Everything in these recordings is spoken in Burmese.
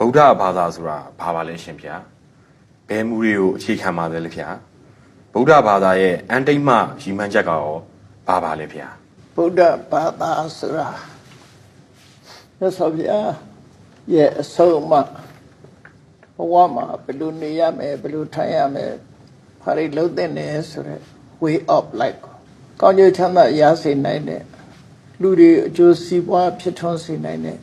ဗုဒ္ဓဘာသာဆိုတာဘာပါလဲရှင်ဗျာဘယ်မူတွေကိုအခြေခံပါလဲလေဗျာဗုဒ္ဓဘာသာရဲ့အန်တိတ်မှရည်မှန်းချက်ကရောဘာပါလဲဗျာဗုဒ္ဓဘာသာဆိုတာမြတ်စွာဘုရားရဲ့အဆုံးအမဘဝမှာဘယ်လိုနေရမယ်ဘယ်လိုထိုင်ရမယ်ဖာရိလုံးတဲ့နေဆိုတဲ့ way of life ကိုကောင်းကျိုးချမ်းသာရစေနိုင်တဲ့လူတွေအကျိုးစီးပွားဖြစ်ထွန်းစေနိုင်တဲ့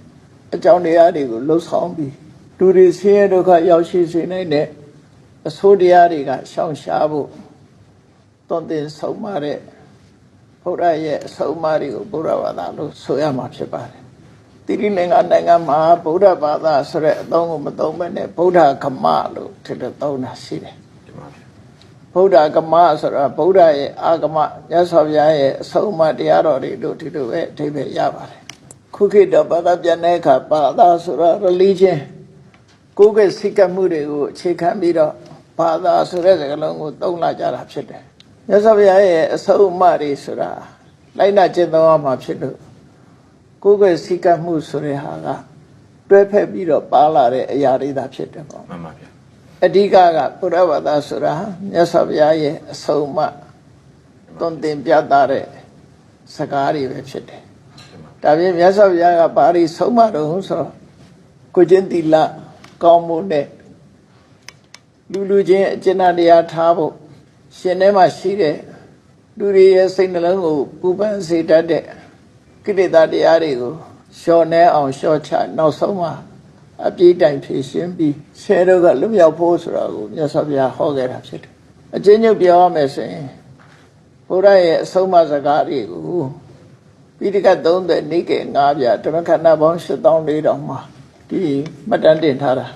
အကြောင်းတရားတွေကိုလှုပ်ဆောင်ပြီး လူတွေဆင်းရဲဒုက္ခရောက်ရှိစေနိုင်တဲ့အဆိုးတရားတွေကရှောင်ရှားဖို့သွန်သင်ဆုံးမတဲ့ဘုရားရဲ့အဆုံးအမတွေကိုဘုရားဘာသာလို့ဆိုရမှာဖြစ်ပါတယ်။တိရိလင်္ကာနိုင်ငံမှာဗုဒ္ဓဘာသာဆိုတဲ့အသုံးကိုမသုံးဘဲနဲ့ဗုဒ္ဓကမလို့ထည့်လို့သုံးတာရှိတယ်ဒီမှာဗျာ။ဗုဒ္ဓကမဆိုတာဗုဒ္ဓရဲ့အာဂမမြတ်စွာဘုရားရဲ့အဆုံးအမတရားတော်တွေလို့ဒီလိုပဲအဓိပ္ပာယ်ရပါတယ်။ခုခေတ်တော့ဘာသာပြန်တဲ့အခါဘာသာဆိုတာ religion ကိုယ်ကစိတ်ကပ်မှုတွေကိုအခြေခံပြီးတော့ဘာသာဆိုတဲ့စကားလုံးကိုသုံးလာကြတာဖြစ်တယ်။မြတ်စွာဘုရားရဲ့အဆုံးအမတွေဆိုတာလိုက်နာကျင့်သုံးရမှာဖြစ်လို့ကိုယ်ကစိတ်ကပ်မှုဆိုတဲ့ဟာကတွဲဖက်ပြီးတော့ပါလာတဲ့အရာတွေသာဖြစ်တယ်ပေါ့မှန်ပါဗျာ။အဓိကကဘုရားဘာသာဆိုတာမြတ်စွာဘုရားရဲ့အဆုံးအမသွန်သင်ပြသတဲ့စကားတွေပဲဖြစ်တယ်ဒီမှာ။ဒါပြင်မြတ်စွာဘုရားကဘာတွေဆုံးမတော့ဆိုတော့ကိုကျင့်သီလ ကောင်းမှုနဲ့လူလူချင်းအကျဉ်းတရားထားဖို့ရှင်ထဲမှာရှိတဲ့လူတွေရဲ့စိတ်နှလုံးကိုပူပန်စေတတ်တဲ့ကိလေသာတရားတွေကိုလျှော်နှဲအောင်လျှော့ချနောက်ဆုံးမှာအပြည့်တိုင်ဖြည့်ရှင်းပြီးဆဲတော့ကလွတ်မြောက်ဖို့ဆိုတာကိုမြတ်စွာဘုရားဟောခဲ့တာဖြစ်တယ်။အချင်းချင်းပြောရမယ်ဆိုရင်ဘုရားရဲ့အဆုံးအမစကားတွေကိုပိဋကတ်30နိကေ9ပြဓမ္မခန္ဓာပေါင်း8400မှာ ဒီမှတ်တမ်းတင်ထားတာ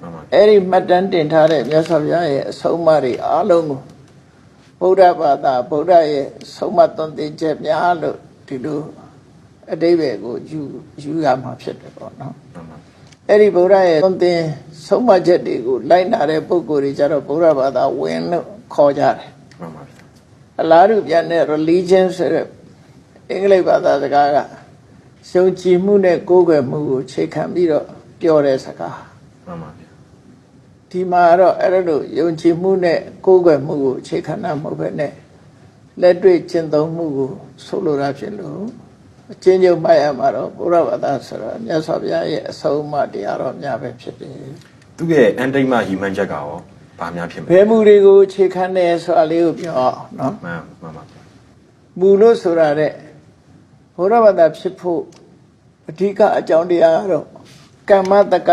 မှန်ပါအဲ့ဒီမှတ်တမ်းတင်ထားတဲ့မြတ်စွာဘုရားရဲ့အဆုံးအမတွေအားလုံးကိုဗုဒ္ဓဘာသာဗုဒ္ဓရဲ့ဆုံးမသွန်သင်ချက်များလို့ဒီလိုအတိပ္ပယ်ကိုယူယူရမှာဖြစ်တယ်ပေါ့နော်မှန်ပါအဲ့ဒီဗုဒ္ဓရဲ့သွန်သင်ဆုံးမချက်တွေကိုလိုက်နာတဲ့ပုဂ္ဂိုလ်တွေကြတော့ဗုဒ္ဓဘာသာဝင်လို့ခေါ်ကြတယ်မှန်ပါဗျာအလားတူပြန်တဲ့ religion ဆိုတဲ့အင်္ဂလိပ်ဘာသာစကားက ရှုံကြည်မှုနဲ့ကိုးကွယ်မှုကိုခြေခံပြီးတော့ပြောတဲ့စကားမှန်ပါဗျာဒီမှာတော့အဲ့ဒါလို့ယုံကြည်မှုနဲ့ကိုးကွယ်မှုကိုအခြေခံတာမဟုတ်ပဲနဲ့လက်တွေ့ကျင့်သုံးမှုကိုဆိုလိုတာဖြစ်လို့အချင်းချင်းမှတ်ရမှာတော့ဘုရားဘာသာဆိုတော့မြတ်စွာဘုရားရဲ့အဆုံးအမတရားတော်များပဲဖြစ်တယ်သူ့ရဲ့အန်တိတ်မှရည်မှန်းချက်ကရောဘာများဖြစ်မ။လဲဘယ်မူတွေကိုအခြေခံတယ်ဆိုတာလေးကိုပြောအောင်နော်မှန်မှန်ပါဗျာ။မူလို့ဆိုတာတဲ့ ဘုရားဘာသာဖြစ်ဖို့အဓိကအကြောင်းတရားကတော့ကမ္မတက္က